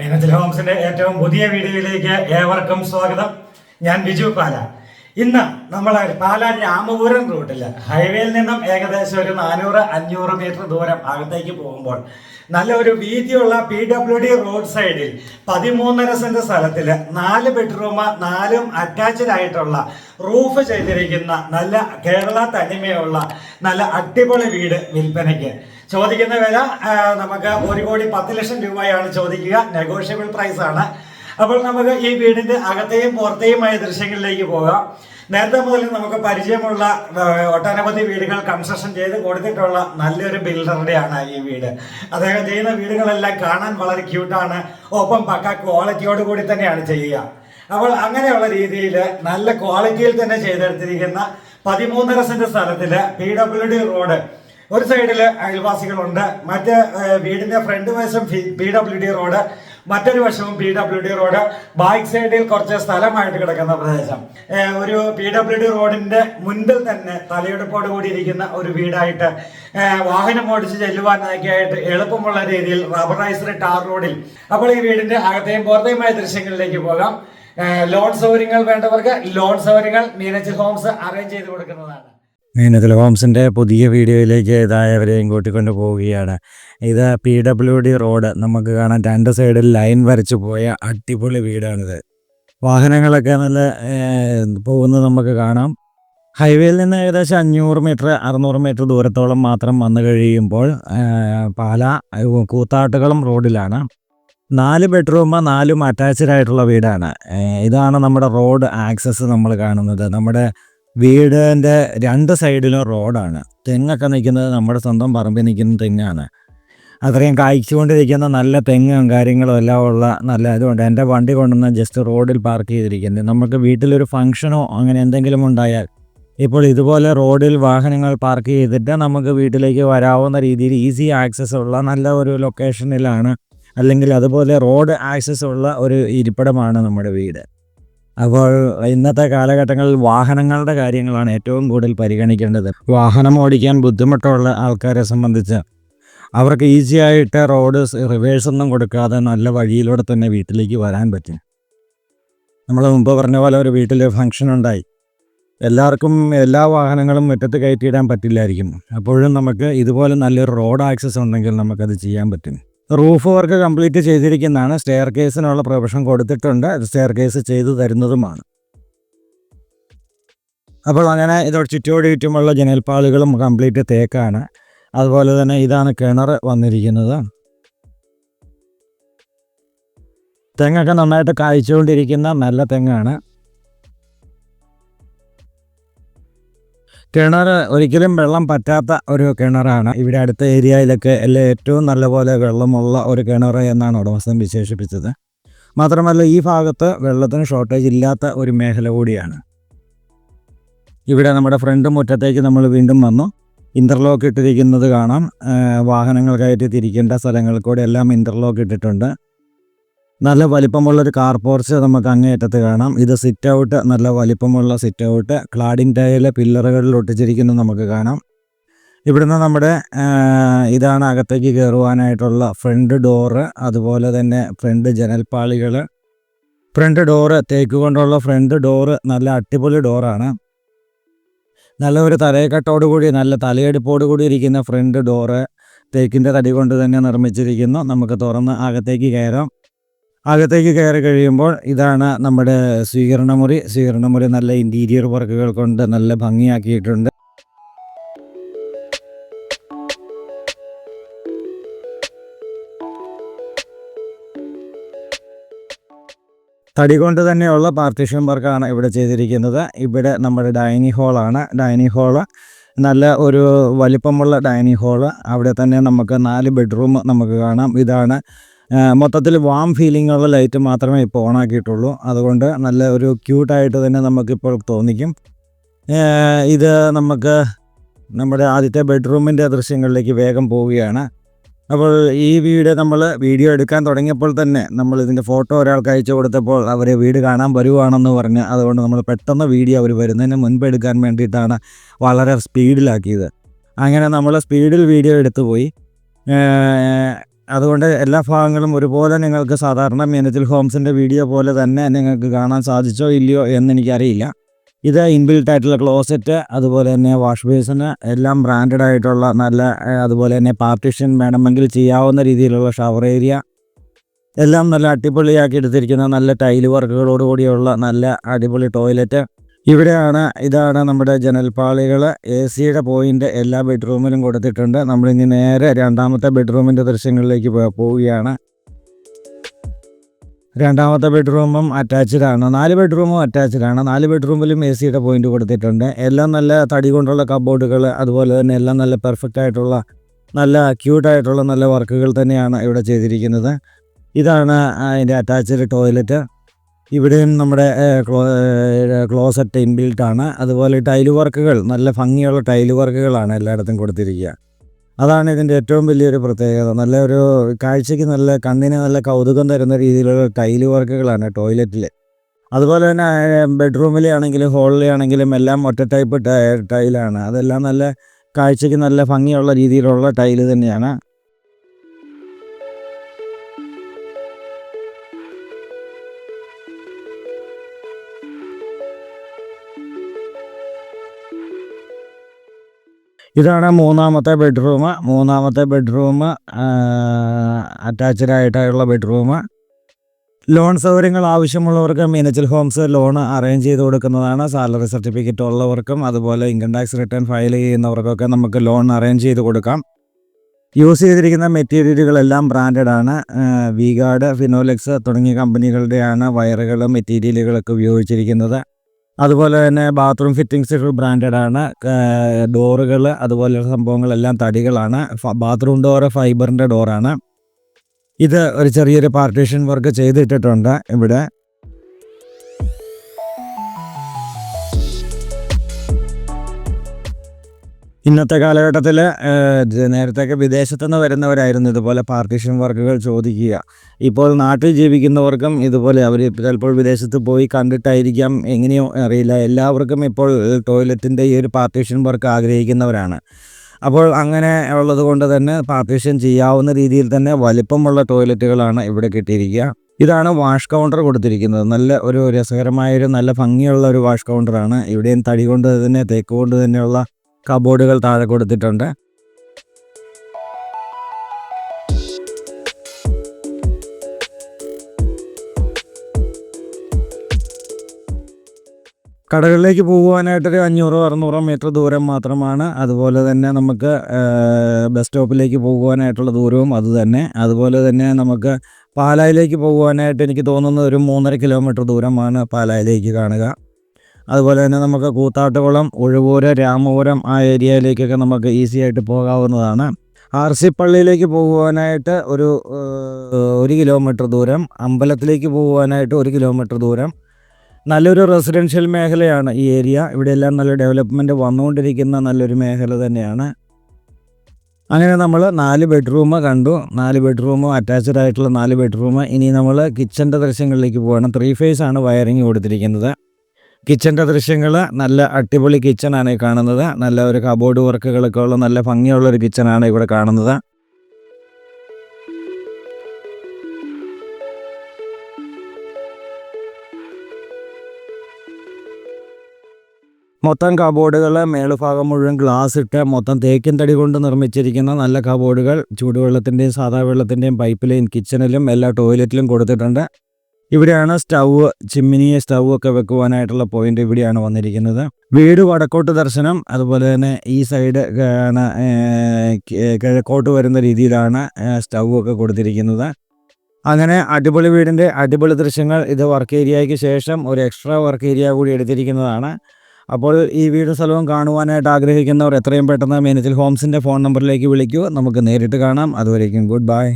മേനത്തിൽ ഹോംസിന്റെ ഏറ്റവും പുതിയ വീഡിയോയിലേക്ക് ഏവർക്കും സ്വാഗതം. ഞാൻ ബിജു പാല. ഇന്ന് നമ്മൾ പാല രാമപുരം റൂട്ടിൽ ഹൈവേയിൽ നിന്നും ഏകദേശം ഒരു നാനൂറ് അഞ്ഞൂറ് മീറ്റർ ദൂരം അകത്തേക്ക് പോകുമ്പോൾ നല്ല ഒരു വീതിയുള്ള പി ഡബ്ല്യു ഡി റോഡ് സൈഡിൽ പതിമൂന്നര സെന്റ് സ്ഥലത്തിൽ നാല് ബെഡ്റൂം നാലും അറ്റാച്ച്ഡ് ആയിട്ടുള്ള റൂഫ് ചെയ്തിരിക്കുന്ന നല്ല കേരള തനിമയുള്ള നല്ല അടിപൊളി വീട് വിൽപ്പനയ്ക്ക് ചോദിക്കുന്ന വില നമുക്ക് ഒരു കോടി പത്ത് ലക്ഷം രൂപയാണ് ചോദിക്കുക. നെഗോഷ്യബിൾ പ്രൈസ് ആണ്. അപ്പോൾ നമുക്ക് ഈ വീടിന്റെ അകത്തെയും പുറത്തെയുമായ ദൃശ്യങ്ങളിലേക്ക് പോകാം. നേരത്തെ മുതൽ നമുക്ക് പരിചയമുള്ള ഒട്ടനവധി വീടുകൾ കൺസ്ട്രക്ഷൻ ചെയ്ത് കൊടുത്തിട്ടുള്ള നല്ലൊരു ബിൽഡറുടെയാണ് ഈ വീട്. അദ്ദേഹം ചെയ്യുന്ന വീടുകളെല്ലാം കാണാൻ വളരെ ക്യൂട്ടാണ് ഒപ്പം പക്ക ക്വാളിറ്റിയോട് കൂടി തന്നെയാണ് ചെയ്യുക. അപ്പോൾ അങ്ങനെയുള്ള രീതിയിൽ നല്ല ക്വാളിറ്റിയിൽ തന്നെ ചെയ്തെടുത്തിരിക്കുന്ന പതിമൂന്നര സെന്റ് സ്ഥലത്തിൽ പി ഡബ്ല്യു ഡി റോഡ് ഒരു സൈഡിൽ അയൽവാസികളുണ്ട്. മറ്റ് വീടിന്റെ ഫ്രണ്ട് വശം പി ഡബ്ല്യു ഡി റോഡ് മറ്റൊരു വശവും P W D road. Back സൈഡിൽ കുറച്ച് സ്ഥലമായിട്ട് കിടക്കുന്ന പ്രദേശം. ഒരു പി ഡബ്ല്യു ഡി റോഡിന്റെ മുൻപിൽ തന്നെ തലയെടുപ്പോട് കൂടിയിരിക്കുന്ന ഒരു വീടായിട്ട് വാഹനം ഓടിച്ച് ചെല്ലുവാനൊക്കെ ആയിട്ട് എളുപ്പമുള്ള രീതിയിൽ റബ്ബറൈസ്ഡ് ടാർ റോഡിൽ. അപ്പോൾ ഈ വീടിന്റെ അകത്തെയും പുറത്തെയുമായ ദൃശ്യങ്ങളിലേക്ക് പോകാം. ലോൺ സൗകര്യങ്ങൾ വേണ്ടവർക്ക് ലോൺ സൗകര്യങ്ങൾ മീനച്ച് ഹോംസ് അറേഞ്ച് ചെയ്ത് കൊടുക്കുന്നതാണ്. മീനത്തിൽ ഹോംസിന്റെ പുതിയ വീഡിയോയിലേക്ക് ഇതായവരെയും കൂട്ടിക്കൊണ്ട് പോവുകയാണ് ഇത് പി ഡബ്ല്യു ഡി റോഡ്. നമുക്ക് കാണാൻ രണ്ട് സൈഡിൽ ലൈൻ വരച്ച് പോയ അടിപൊളി വീടാണിത്. വാഹനങ്ങളൊക്കെ നല്ല പോകുന്നത് നമുക്ക് കാണാം. ഹൈവേയിൽ നിന്ന് ഏകദേശം അഞ്ഞൂറ് മീറ്റർ അറുന്നൂറ് മീറ്റർ ദൂരത്തോളം മാത്രം വന്നു കഴിയുമ്പോൾ പാല കൂത്താട്ടുകളും റോഡിലാണ്. നാല് ബെഡ്റൂം നാലും അറ്റാച്ച്ഡ് ആയിട്ടുള്ള വീടാണ്. ഇതാണ് നമ്മുടെ റോഡ് ആക്സസ് നമ്മൾ കാണുന്നത്. നമ്മുടെ വീടിന്റെ രണ്ട് സൈഡിലും റോഡാണ്. തെങ്ങൊക്കെ നിൽക്കുന്നത് നമ്മുടെ സ്വന്തം പറമ്പിൽ നിൽക്കുന്ന തെങ്ങാണ്. അത്രയും കായ്ച്ചുകൊണ്ടിരിക്കുന്ന നല്ല തെങ്ങും കാര്യങ്ങളും എല്ലാം ഉള്ള നല്ല ഇതുകൊണ്ട് എന്റെ വണ്ടി കൊണ്ടുവന്ന് ജസ്റ്റ് റോഡിൽ പാർക്ക് ചെയ്തിരിക്കുന്നത് നമുക്ക് വീട്ടിലൊരു ഫംഗ്ഷനോ അങ്ങനെ എന്തെങ്കിലും ഉണ്ടായാൽ ഇപ്പോൾ ഇതുപോലെ റോഡിൽ വാഹനങ്ങൾ പാർക്ക് ചെയ്തിട്ട് നമുക്ക് വീട്ടിലേക്ക് വരാവുന്ന രീതിയിൽ ഈസി ആക്സസ് ഉള്ള നല്ല ഒരു ലൊക്കേഷനിലാണ് അല്ലെങ്കിൽ അതുപോലെ റോഡ് ആക്സസ് ഉള്ള ഒരു ഇരിപ്പിടമാണ് നമ്മുടെ വീട്. അപ്പോൾ ഇന്നത്തെ കാലഘട്ടങ്ങളിൽ വാഹനങ്ങളുടെ കാര്യങ്ങളാണ് ഏറ്റവും കൂടുതൽ പരിഗണിക്കേണ്ടത്. വാഹനം ഓടിക്കാൻ ബുദ്ധിമുട്ടുള്ള ആൾക്കാരെ സംബന്ധിച്ച് അവർക്ക് ഈസി ആയിട്ട് റോഡ് റിവേഴ്സ് ഒന്നും കൊടുക്കാതെ നല്ല വഴിയിലൂടെ തന്നെ വീട്ടിലേക്ക് വരാൻ പറ്റും. നമ്മൾ മുമ്പ് പറഞ്ഞ പോലെ ഒരു വീട്ടിൽ ഫംഗ്ഷൻ ഉണ്ടായി. എല്ലാവർക്കും എല്ലാ വാഹനങ്ങളും മുറ്റത്ത് കയറ്റിയിടാൻ പറ്റില്ലായിരിക്കും. അപ്പോഴും നമുക്ക് ഇതുപോലെ നല്ലൊരു റോഡ് ആക്സസ് ഉണ്ടെങ്കിൽ നമുക്കത് ചെയ്യാൻ പറ്റും. റൂഫ് വർക്ക് കംപ്ലീറ്റ് ചെയ്തിരിക്കുന്നതാണ്. സ്റ്റെയർ കേസിനുള്ള പ്രൊഫഷൻ കൊടുത്തിട്ടുണ്ട്. സ്റ്റെയർ കേസ് ചെയ്തു തരുന്നതുമാണ്. അപ്പോൾ അങ്ങനെ ഇതോട് ചുറ്റോട് ചുറ്റുമുള്ള ജനൽപ്പാളുകളും കംപ്ലീറ്റ് തേക്കാണ്. അതുപോലെ തന്നെ ഇതാണ് കിണർ വന്നിരിക്കുന്നത്. തെങ്ങൊക്കെ നന്നായിട്ട് കായ്ച്ചുകൊണ്ടിരിക്കുന്ന നല്ല തെങ്ങാണ്. കിണർ ഒരിക്കലും വെള്ളം പറ്റാത്ത ഒരു കിണറാണ്. ഇവിടെ അടുത്ത ഏരിയയിലൊക്കെ എല്ലാം ഏറ്റവും നല്ലപോലെ വെള്ളമുള്ള ഒരു കിണർ എന്നാണ് ഉടമസ്ഥൻ വിശേഷിപ്പിച്ചത്. മാത്രമല്ല ഈ ഭാഗത്ത് വെള്ളത്തിന് ഷോർട്ടേജ് ഇല്ലാത്ത ഒരു മേഖല കൂടിയാണ്. ഇവിടെ നമ്മുടെ ഫ്രണ്ട് മുറ്റത്തേക്ക് നമ്മൾ വീണ്ടും വന്നു. ഇന്റർലോക്ക് ഇട്ടിരിക്കുന്നത് കാണാം. വാഹനങ്ങൾ കയറ്റി തിരിക്കേണ്ട സ്ഥലങ്ങളിൽ കൂടെ എല്ലാം ഇന്റർലോക്ക് ഇട്ടിട്ടുണ്ട്. നല്ല വലിപ്പമുള്ളൊരു കാർ പോർച്ച് നമുക്ക് അങ്ങേയറ്റത്ത് കാണാം. ഇത് സിറ്റ് ഔട്ട് നല്ല വലിപ്പമുള്ള സിറ്റ് ഔട്ട് ക്ലാഡിംഗ് ടൈൽ പില്ലറുകളിൽ ഒട്ടിച്ചിരിക്കുന്നത് നമുക്ക് കാണാം. ഇവിടുന്ന് നമ്മുടെ ഇതാണ് അകത്തേക്ക് കയറുവാനായിട്ടുള്ള ഫ്രണ്ട് ഡോറ് അതുപോലെ തന്നെ ഫ്രണ്ട് ജനൽപ്പാളികൾ. ഫ്രണ്ട് ഡോറ് തേക്ക് കൊണ്ടുള്ള ഫ്രണ്ട് ഡോറ് നല്ല അടിപൊളി ഡോറാണ് നല്ല ഒരു തലയക്കെട്ടോടുകൂടി നല്ല തലയെടുപ്പോടുകൂടി ഇരിക്കുന്ന ഫ്രണ്ട് ഡോറ് തേക്കിന്റെ തടി കൊണ്ട് തന്നെ നിർമ്മിച്ചിരിക്കുന്നു. നമുക്ക് തുറന്ന് അകത്തേക്ക് കയറാം. അകത്തേക്ക് കയറി കഴിയുമ്പോൾ ഇതാണ് നമ്മുടെ സ്വീകരണമുറി. സ്വീകരണമുറി നല്ല ഇന്റീരിയർ വർക്കുകൾ കൊണ്ട് നല്ല ഭംഗിയാക്കിയിട്ടുണ്ട്. തടി കൊണ്ട് തന്നെയുള്ള പാർട്ടിഷൻ വർക്കാണ് ഇവിടെ ചെയ്തിരിക്കുന്നത്. ഇവിടെ നമ്മുടെ ഡൈനിങ് ഹാളാണ് ഡൈനിങ് ഹാൾ നല്ല ഒരു വലിപ്പമുള്ള ഡൈനിങ് ഹാൾ അവിടെ തന്നെ നമുക്ക് നാല് ബെഡ്റൂം നമുക്ക് കാണാം. ഇതാണ് മൊത്തത്തിൽ വാം ഫീലിംഗ് ഉള്ള ലൈറ്റ് മാത്രമേ ഇപ്പോൾ ഓണാക്കിയിട്ടുള്ളൂ അതുകൊണ്ട് നല്ല ഒരു ക്യൂട്ടായിട്ട് തന്നെ നമുക്കിപ്പോൾ തോന്നിക്കും. ഇത് നമുക്ക് നമ്മുടെ ആദ്യത്തെ ബെഡ്റൂമിന്റെ ദൃശ്യങ്ങളിലേക്ക് വേഗം പോവുകയാണ്. അപ്പോൾ ഈ വീട് നമ്മൾ വീഡിയോ എടുക്കാൻ തുടങ്ങിയപ്പോൾ തന്നെ നമ്മൾ ഇതിന്റെ ഫോട്ടോ ഒരാൾക്ക് അയച്ചു കൊടുത്തപ്പോൾ അവർ വീട് കാണാൻ വരുവാണെന്ന് പറഞ്ഞ് അതുകൊണ്ട് നമ്മൾ പെട്ടെന്ന് വീഡിയോ അവർ വരുന്നതിന് മുൻപ് എടുക്കാൻ വേണ്ടിയിട്ടാണ് വളരെ സ്പീഡിലാക്കിയത് അങ്ങനെ നമ്മൾ സ്പീഡിൽ വീഡിയോ എടുത്തു പോയി അതുകൊണ്ട് എല്ലാ ഭാഗങ്ങളും ഒരുപോലെ നിങ്ങൾക്ക് സാധാരണ മീനത്തിൽ ഹോംസിന്റെ വീഡിയോ പോലെ തന്നെ നിങ്ങൾക്ക് കാണാൻ സാധിച്ചോ ഇല്ലയോ എന്ന് എനിക്കറിയില്ല ഇത് ഇൻബിൽറ്റ് ആയിട്ടുള്ള ക്ലോസറ്റ് അതുപോലെ തന്നെ വാഷ് ബേസിന് എല്ലാം ബ്രാൻഡഡ് ആയിട്ടുള്ള നല്ല അതുപോലെ തന്നെ പാർട്ടിഷൻ വേണമെങ്കിൽ ചെയ്യാവുന്ന രീതിയിലുള്ള ഷവർ ഏരിയ എല്ലാം നല്ല അടിപൊളിയാക്കി എടുത്തിരിക്കുന്ന നല്ല ടൈൽ വർക്കുകളോട് കൂടിയുള്ള നല്ല അടിപൊളി ടോയ്ലറ്റ് ഇവിടെയാണ് ഇതാണ് നമ്മുടെ ജനൽപ്പാളികൾ എ സിയുടെ പോയിന്റ് എല്ലാ ബെഡ്റൂമിലും കൊടുത്തിട്ടുണ്ട്. നമ്മളിനി നേരെ രണ്ടാമത്തെ ബെഡ്റൂമിന്റെ ദൃശ്യങ്ങളിലേക്ക് പോവുകയാണ്. രണ്ടാമത്തെ ബെഡ്റൂമും അറ്റാച്ച്ഡ് ആണ്. നാല് ബെഡ്റൂമും അറ്റാച്ച്ഡ് ആണ്. നാല് ബെഡ്റൂമിലും എ സിയുടെ പോയിന്റ് കൊടുത്തിട്ടുണ്ട്. എല്ലാം നല്ല തടി കൊണ്ടുള്ള കബോർഡുകൾ അതുപോലെ തന്നെ എല്ലാം നല്ല പെർഫെക്റ്റ് ആയിട്ടുള്ള നല്ല ക്യൂട്ടായിട്ടുള്ള നല്ല വർക്കുകൾ തന്നെയാണ് ഇവിടെ ചെയ്തിരിക്കുന്നത്. ഇതാണ് അതിന്റെ അറ്റാച്ച്ഡ് ടോയ്ലറ്റ് ഇവിടെയും നമ്മുടെ ക്ലോസറ്റ് ഇൻബിൽട്ട് ആണ്. അതുപോലെ ടൈൽ വർക്കുകൾ നല്ല ഭംഗിയുള്ള ടൈൽ വർക്കുകളാണ് എല്ലായിടത്തും കൊടുത്തിരിക്കുക. അതാണ് ഇതിന്റെ ഏറ്റവും വലിയൊരു പ്രത്യേകത. നല്ല ഒരു കാഴ്ചയ്ക്ക് നല്ല കണ്ണിന് നല്ല കൗതുകം തരുന്ന രീതിയിലുള്ള ടൈൽ വർക്കുകളാണ് ടോയ്ലറ്റിൽ അതുപോലെ തന്നെ ബെഡ്റൂമിലെ ആണെങ്കിലും ഹോളിലെ ആണെങ്കിലും എല്ലാം ഒറ്റ ടൈപ്പ് ടൈലാണ്. അതെല്ലാം നല്ല കാഴ്ചയ്ക്ക് നല്ല ഭംഗിയുള്ള രീതിയിലുള്ള ടൈൽ തന്നെയാണ്. ഇതാണ് മൂന്നാമത്തെ ബെഡ്റൂം മൂന്നാമത്തെ ബെഡ്റൂം അറ്റാച്ച്ഡ് ആയിട്ടുള്ള ബെഡ്റൂം ലോൺ സൗകര്യങ്ങൾ ആവശ്യമുള്ളവർക്ക് മീനച്ചൽ ഹോംസ് ലോൺ അറേഞ്ച് ചെയ്ത് കൊടുക്കുന്നതാണ്. സാലറി സർട്ടിഫിക്കറ്റ് ഉള്ളവർക്കും അതുപോലെ ഇൻകം ടാക്സ് റിട്ടേൺ ഫയൽ ചെയ്യുന്നവർക്കൊക്കെ നമുക്ക് ലോൺ അറേഞ്ച് ചെയ്ത് കൊടുക്കാം. യൂസ് ചെയ്തിരിക്കുന്ന മെറ്റീരിയലുകളെല്ലാം ആണ്. വി ഗാർഡ് ഫിനോലെക്സ് തുടങ്ങിയ കമ്പനികളുടെയാണ് വയറുകളും മെറ്റീരിയലുകളൊക്കെ ഉപയോഗിച്ചിരിക്കുന്നത്. അതുപോലെ തന്നെ ബാത്റൂം ഫിറ്റിങ്സ് ബ്രാൻഡഡ് ആണ്. ഡോറുകൾ അതുപോലെയുള്ള സംഭവങ്ങളെല്ലാം തടികളാണ്. ബാത്റൂം ഡോറ് ഫൈബറിന്റെ ഡോറാണ് ഇത് ഒരു ചെറിയൊരു പാർട്ടീഷൻ വർക്ക് ചെയ്തിട്ടിട്ടുണ്ട് ഇവിടെ. ഇന്നത്തെ കാലഘട്ടത്തിൽ നേരത്തെയൊക്കെ വിദേശത്തു നിന്ന് വരുന്നവരായിരുന്നു ഇതുപോലെ പാർട്ടീഷൻ വർക്കുകൾ ചോദിക്കുക. ഇപ്പോൾ നാട്ടിൽ ജീവിക്കുന്നവർക്കും ഇതുപോലെ അവർ ചിലപ്പോൾ വിദേശത്ത് പോയി കണ്ടിട്ടായിരിക്കാം എങ്ങനെയോ അറിയില്ല. എല്ലാവർക്കും ഇപ്പോൾ ടോയ്ലറ്റിന്റെ ഈ ഒരു പാർട്ടീഷൻ വർക്ക് ആഗ്രഹിക്കുന്നവരാണ്. അപ്പോൾ അങ്ങനെ ഉള്ളത് കൊണ്ട് തന്നെ പാർട്ടീഷൻ ചെയ്യാവുന്ന രീതിയിൽ തന്നെ വലിപ്പമുള്ള ടോയ്ലറ്റുകളാണ് ഇവിടെ കിട്ടിയിരിക്കുക. ഇതാണ് വാഷ് കൗണ്ടർ കൊടുത്തിരിക്കുന്നത്. നല്ല ഒരു രസകരമായൊരു നല്ല ഭംഗിയുള്ള ഒരു വാഷ് കൗണ്ടറാണ്. ഇവിടെയും തടി കൊണ്ട് തന്നെ തേക്ക് കൊണ്ട് തന്നെയുള്ള കബോർഡുകൾ താഴെ കൊടുത്തിട്ടുണ്ട്. കടകളിലേക്ക് പോകുവാനായിട്ടൊരു അഞ്ഞൂറോ അറുന്നൂറോ മീറ്റർ ദൂരം മാത്രമാണ്. അതുപോലെ തന്നെ നമുക്ക് ബസ് സ്റ്റോപ്പിലേക്ക് പോകുവാനായിട്ടുള്ള ദൂരവും അത് തന്നെ. അതുപോലെ തന്നെ നമുക്ക് പാലായിലേക്ക് പോകുവാനായിട്ട് എനിക്ക് തോന്നുന്നത് ഒരു മൂന്നര കിലോമീറ്റർ ദൂരമാണ് പാലായിലേക്ക് കാണുക. അതുപോലെ തന്നെ നമുക്ക് കൂത്താട്ടുകുളം ഒഴുവൂര് രാമപുരം ആ ഏരിയയിലേക്കൊക്കെ നമുക്ക് ഈസി ആയിട്ട് പോകാവുന്നതാണ്. ആർ സി പള്ളിയിലേക്ക് പോകുവാനായിട്ട് ഒരു ഒരു കിലോമീറ്റർ ദൂരം അമ്പലത്തിലേക്ക് പോകുവാനായിട്ട് ഒരു കിലോമീറ്റർ ദൂരം. നല്ലൊരു റെസിഡൻഷ്യൽ മേഖലയാണ് ഈ ഏരിയ ഇവിടെയെല്ലാം നല്ല ഡെവലപ്മെന്റ് വന്നുകൊണ്ടിരിക്കുന്ന നല്ലൊരു മേഖല തന്നെയാണ്. അങ്ങനെ നമ്മൾ നാല് ബെഡ്റൂം കണ്ടു. നാല് ബെഡ്റൂം അറ്റാച്ച്ഡ് ആയിട്ടുള്ള നാല് ബെഡ്റൂം ഇനി നമ്മൾ കിച്ചന്റെ ദൃശ്യങ്ങളിലേക്ക് പോകണം ത്രീ ഫേസ് ആണ് വയറിങ് കൊടുത്തിരിക്കുന്നത്. കിച്ചന്റെ ദൃശ്യങ്ങൾ നല്ല അടിപൊളി കിച്ചണാണ് കാണുന്നത്. നല്ല ഒരു കബോർഡ് വർക്കുകളൊക്കെ ഉള്ള നല്ല ഭംഗിയുള്ള ഒരു കിച്ചണാണ് ഇവിടെ കാണുന്നത്. മൊത്തം കബോർഡുകൾ മേളുഭാഗം മുഴുവൻ ഗ്ലാസ് ഇട്ട് മൊത്തം തേക്കിൻ തടി കൊണ്ട് നിർമ്മിച്ചിരിക്കുന്ന നല്ല കബോർഡുകൾ ചൂടുവെള്ളത്തിന്റെയും സാധാ വെള്ളത്തിന്റെയും പൈപ്പിലെയും കിച്ചണിലും എല്ലാ ടോയ്ലറ്റിലും കൊടുത്തിട്ടുണ്ട്. ഇവിടെയാണ് സ്റ്റൗവ് ചിമ്മിനി സ്റ്റൗ ഒക്കെ വെക്കുവാനായിട്ടുള്ള പോയിന്റ് ഇവിടെയാണ് വന്നിരിക്കുന്നത്. വീട് വടക്കോട്ട് ദർശനം അതുപോലെ തന്നെ ഈ സൈഡ് കിഴക്കോട്ട് വരുന്ന രീതിയിലാണ് സ്റ്റൗ ഒക്കെ കൊടുത്തിരിക്കുന്നത്. അങ്ങനെ അടിപൊളി വീടിന്റെ അടിപൊളി ദൃശ്യങ്ങൾ ഇത് വർക്ക് ഏരിയയ്ക്ക് ശേഷം ഒരു എക്സ്ട്രാ വർക്ക് ഏരിയ കൂടി എടുത്തിരിക്കുന്നതാണ്. അപ്പോൾ ഈ വീടും സ്ഥലവും കാണുവാനായിട്ട് ആഗ്രഹിക്കുന്നവർ എത്രയും പെട്ടെന്ന് മേനച്ചിൽ ഹോംസിന്റെ ഫോൺ നമ്പറിലേക്ക് വിളിക്കൂ. നമുക്ക് നേരിട്ട് കാണാം. അതുവരേക്കും ഗുഡ് ബൈ.